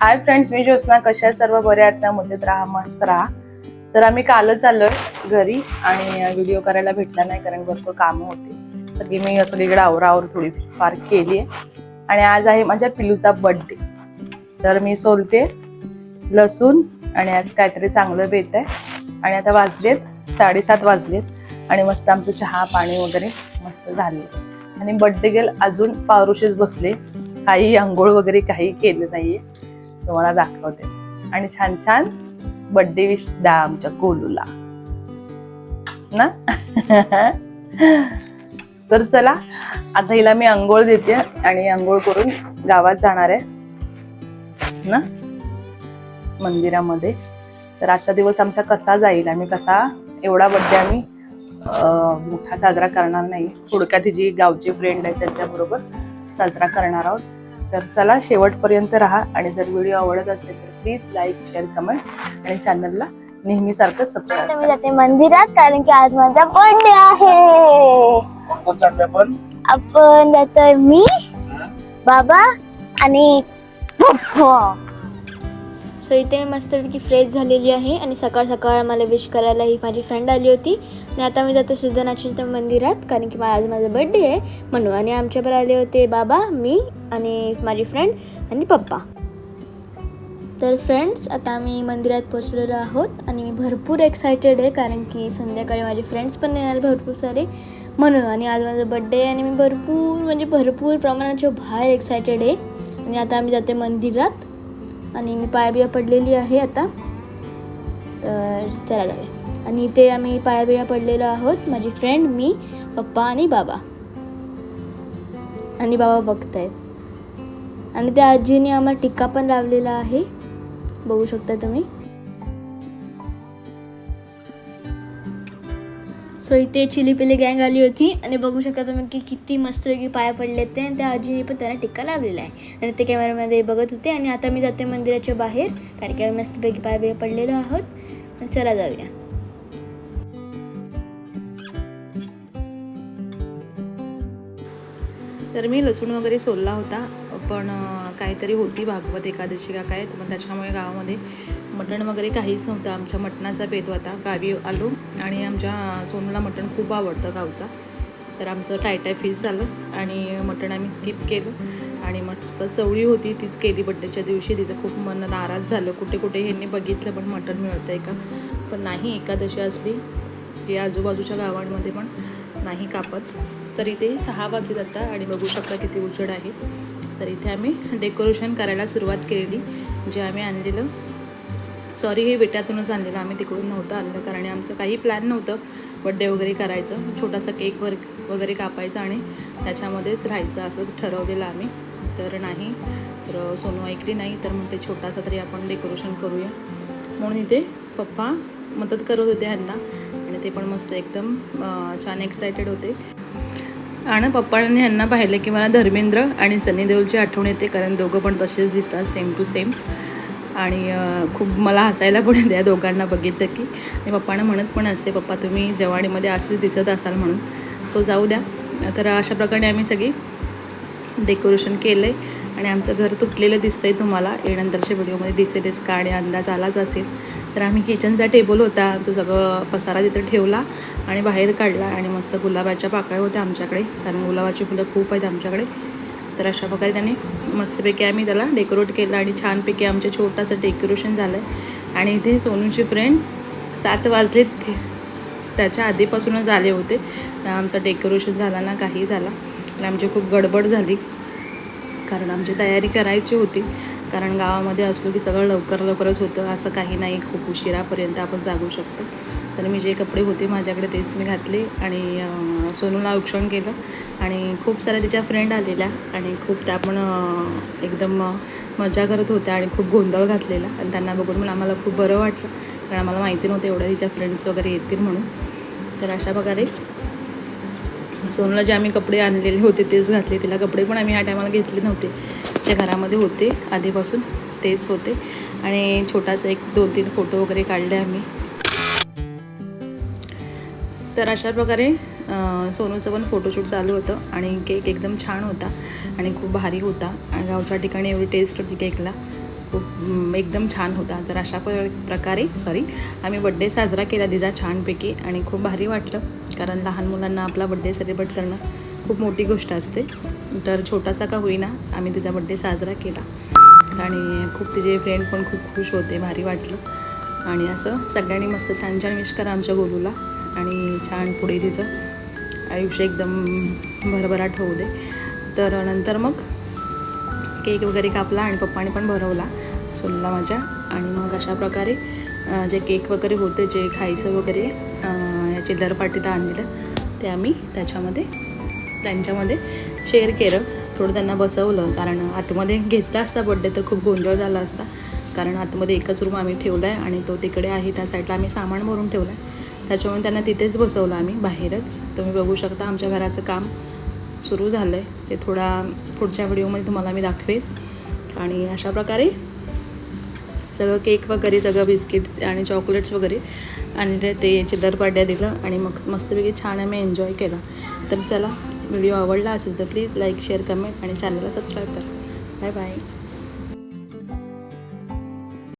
Hi friends मी ज्योत्ना कशा सर्व? बरे आहेत ना? मजेत राहा मस्त राहा. तर आम्ही कालच आलोय घरी आणि व्हिडिओ करायला भेटला नाही कारण भरपूर कामं होती. तर मी सगळीकडे आवरावर थोडी फार केली आहे आणि आज आहे माझ्या पिलूचा बर्थडे तर मी सोलते लसूण आणि आज काहीतरी चांगलं बेत आहे. आणि आता वाजलेत साडेसात वाजलेत आणि मस्त आमचं चहा पाणी वगैरे मस्त झाले. आणि बर्थडे गेल अजून पावरुशीच बसले. काही आंघोळ वगैरे काही केलं नाहीये. तुम्हाला दाखवते. आणि छान छान बर्थडे विश द्या आमच्या कोलूला. ना? तर चला आता हिला मी आंघोळ देते आणि आंघोळ करून गावात जाणार आहे. ना? मंदिरामध्ये. तर आजचा दिवस आमचा कसा जाईल? आम्ही कसा एवढा बड्डे आम्ही मोठा साजरा करणार नाही. थोडक्यात जी गावची फ्रेंड आहे त्यांच्याबरोबर साजरा करणार आहोत. तर चला शेवटपर्यंत राहा आणि जर व्हिडिओ आवडत असेल तर प्लीज लाईक शेअर कमेंट आणि चॅनलला नेहमीसारखं सबस्क्राईब मी जाते मंदिरात कारण की आज माझा बर्थडे आहे. आपण आपण जातोय मी बाबा आणि पप्पा. सो इथे मी मस्तपैकी फ्रेश झालेली आहे आणि सकाळ सकाळ मला विश करायला ही माझी फ्रेंड आली होती. आणि आता मी जाते सिद्धनाथ मंदिरात कारण की आज माझा बड्डे आहे. म्हणून आणि आमच्यावर आले होते बाबा मी आणि माझी फ्रेंड आणि पप्पा. तर फ्रेंड्स आता आम्ही मंदिरात पोचलेलो आहोत आणि मी भरपूर एक्सायटेड आहे कारण की संध्याकाळी माझे फ्रेंड्स पण येणार भरपूर सारे. म्हणून आणि आज माझा बड्डे आहे आणि मी भरपूर म्हणजे भरपूर प्रमाणाच्या बाहेर एक्सायटेड आहे. आणि आता आम्ही जाते मंदिरात. आणि मी पायाबिया पडलेली आहे आता. तर चला जाऊया. आणि इथे आम्ही पायाबिया पडलेलो आहोत. माझी फ्रेंड मी पप्पा आणि बाबा. आणि बाबा बघतायत. आणि त्या आजीने आम्हाला टिक्का पण लावलेला आहे. बघू शकता तुम्ही. सो इथे चिली पिली गँग आली होती आणि बघू शकता तुम्ही की किती मस्तपैकी पाया पडले ते. आणि त्या आजीने पण त्यांना टिक्का लावलेला आहे. आणि ते कॅमेरामध्ये बघत होते आणि आता मी जाते मंदिराच्या बाहेर कारण की आम्ही मस्तपैकी पाया बिया पडलेलो आहोत. आणि चला जाऊया. तर मी लसूण वगैरे सोलला होता पण काहीतरी होती भागवत एकादशी का काय तर मग त्याच्यामुळे गावामध्ये मटण वगैरे काहीच नव्हतं. आमच्या मटणाचा बेत होता गावी आलो आणि आमच्या सोनूला मटण खूप आवडतं गावचा. तर आमचं टायटाय फीस झालं आणि मटण आम्ही स्किप केलं आणि मस्त चवळी होती तीच केली बड्डेच्या दिवशी. तिचं खूप मन नाराज झालं. कुठे कुठे ह्यांनी बघितलं पण मटण मिळतं आहे का? पण नाही एकादशी असली की आजूबाजूच्या गावांमध्ये पण नाही कापत. तर इथे सहा वाजले आता आणि बघू शकता किती उजेड आहे. तर इथे आम्ही डेकोरेशन करायला सुरुवात केलेली जे आम्ही आणलेलं. सॉरी हे विट्यातूनच आणलेलं. आम्ही तिकडून नव्हतं आणलं कारण आमचं काही प्लॅन नव्हतं. बड्डे वगैरे करायचं. छोटासा केक वर वगैरे कापायचा आणि त्याच्यामध्येच राहायचं. असं ठरवलेलं आम्ही. तर नाही तर सोनू ऐकली नाही तर मग ते छोटासा तरी आपण डेकोरेशन करूया. म्हणून इथे पप्पा मदत करत होते ह्यांना आणि ते पण मस्त एकदम छान एक्सायटेड होते. आणि पप्पांनी ह्यांना पाहिलं की मला धर्मेंद्र आणि सनी देओलची आठवण येते कारण दोघं पण तसेच दिसतात सेम टू सेम आणि खूप मला हसायला पण येते या दोघांना बघितलं की. आणि पप्पांना म्हणत पण असते पप्पा तुम्ही जवाणीमध्ये असेच दिसत असाल म्हणून. सो जाऊ द्या. तर अशा प्रकारे आम्ही सगळी डेकोरेशन केलं आहे आणि आमचं घर तुटलेलं दिसतंय तुम्हाला. यानंतरच्या व्हिडिओमध्ये दिसेलच का आणि अंदाज आलाच असेल. तर आम्ही किचनचा टेबल होता तो सगळं पसारा तिथं ठेवला आणि बाहेर काढला आणि मस्त गुलाबाच्या पाकळ्या होत्या आमच्याकडे. कारण गुलाबाची फुलं खूप आहेत आमच्याकडे. तर अशा प्रकारे त्याने मस्तपैकी आम्ही त्याला डेकोरेट केलं आणि छानपैकी आमचं छोटंसं डेकोरेशन झालं आहे आणि इथे सोनूची फ्रेंड सात वाजलेत. त्याच्या आधीपासूनच आले होते. आमचं डेकोरेशन झाला ना काही झाला. आणि आमची खूप गडबड झाली. कारण आमची तयारी करायची होती. कारण गावामध्ये असलो की सगळं लवकर लवकरच होतं असं काही नाही. खूप उशिरापर्यंत आपण जागू शकतो. तर मी जे कपडे होते माझ्याकडे तेच मी घातले आणि सोनूला औक्षण केलं आणि खूप साऱ्या तिच्या फ्रेंड आलेल्या आणि खूप त्या पण एकदम मजा करत होत्या आणि खूप गोंधळ घातलेला. आणि त्यांना बघून पण आम्हाला खूप बरं वाटलं. कारण आम्हाला माहिती नव्हतं एवढ्या तिच्या फ्रेंड्स वगैरे येतील म्हणून. तर अशा प्रकारे सोनूला जे आम्ही कपडे आणलेले होते तेच घातले. तिला कपडे पण आम्ही ह्या टायमाला घेतले नव्हते. ज्या घरामध्ये होते आधीपासून तेच होते. आणि छोटासा एक दोन तीन फोटो वगैरे काढले आम्ही. तर अशा प्रकारे सोनूचं पण फोटोशूट चालू होतं आणि केक एकदम छान होता आणि खूप भारी होता. आणि गावच्या ठिकाणी एवढी टेस्ट होती केकला खूप एकदम छान होता. तर अशा प्र प्रकारे सॉरी आम्ही बड्डे साजरा केला तिचा छानपैकी आणि खूप भारी वाटलं. कारण लहान मुलांना आपला बड्डे सेलिब्रेट करणं खूप मोठी गोष्ट असते. तर छोटासा का होईना आम्ही तिचा बड्डे साजरा केला. आणि खूप तिचे फ्रेंड पण खूप खुश होते भारी वाटलं. आणि असं सगळ्यांनी मस्त छान छान विश करा आमच्या गोलूला. आणि छान पुढे तिचं आयुष्य एकदम भरभराट होऊ दे. तर नंतर मग केक वगैरे कापला आणि पप्पाने पण भरवला सोनला माझ्या. आणि मग अशा प्रकारे जे केक वगैरे होते जे खायचं वगैरे चिल्लर पाटीला आणलेलं ते आम्ही त्याच्यामध्ये त्यांच्यामध्ये शेअर केलं. थोडं त्यांना बसवलं कारण आतमध्ये घेतला असता बड्डे तर खूप गोंधळ झाला असता. कारण आतमध्ये एकच रूम आम्ही ठेवला आहे आणि तो तिकडे आहे त्या साईडला आम्ही सामान भरून ठेवलं आहे त्याच्यामुळे त्यांना तिथेच बसवलं आम्ही बाहेरच. तुम्ही बघू शकता आमच्या घराचं काम सुरू झालं आहे ते थोडा पुढच्या व्हिडिओमध्ये तुम्हाला मी दाखवेन. आणि अशा प्रकारे सगळं केक वगैरे सगळं बिस्किट्स आणि चॉकलेट्स वगैरे आणि ते- ते चिल्लर पाड्या दिलं आणि मग मस्तपैकी छान आम्ही एन्जॉय केला. तर चला व्हिडिओ आवडला असेल तर प्लीज लाईक शेअर कमेंट आणि चॅनलला सबस्क्राईब करा. Bye bye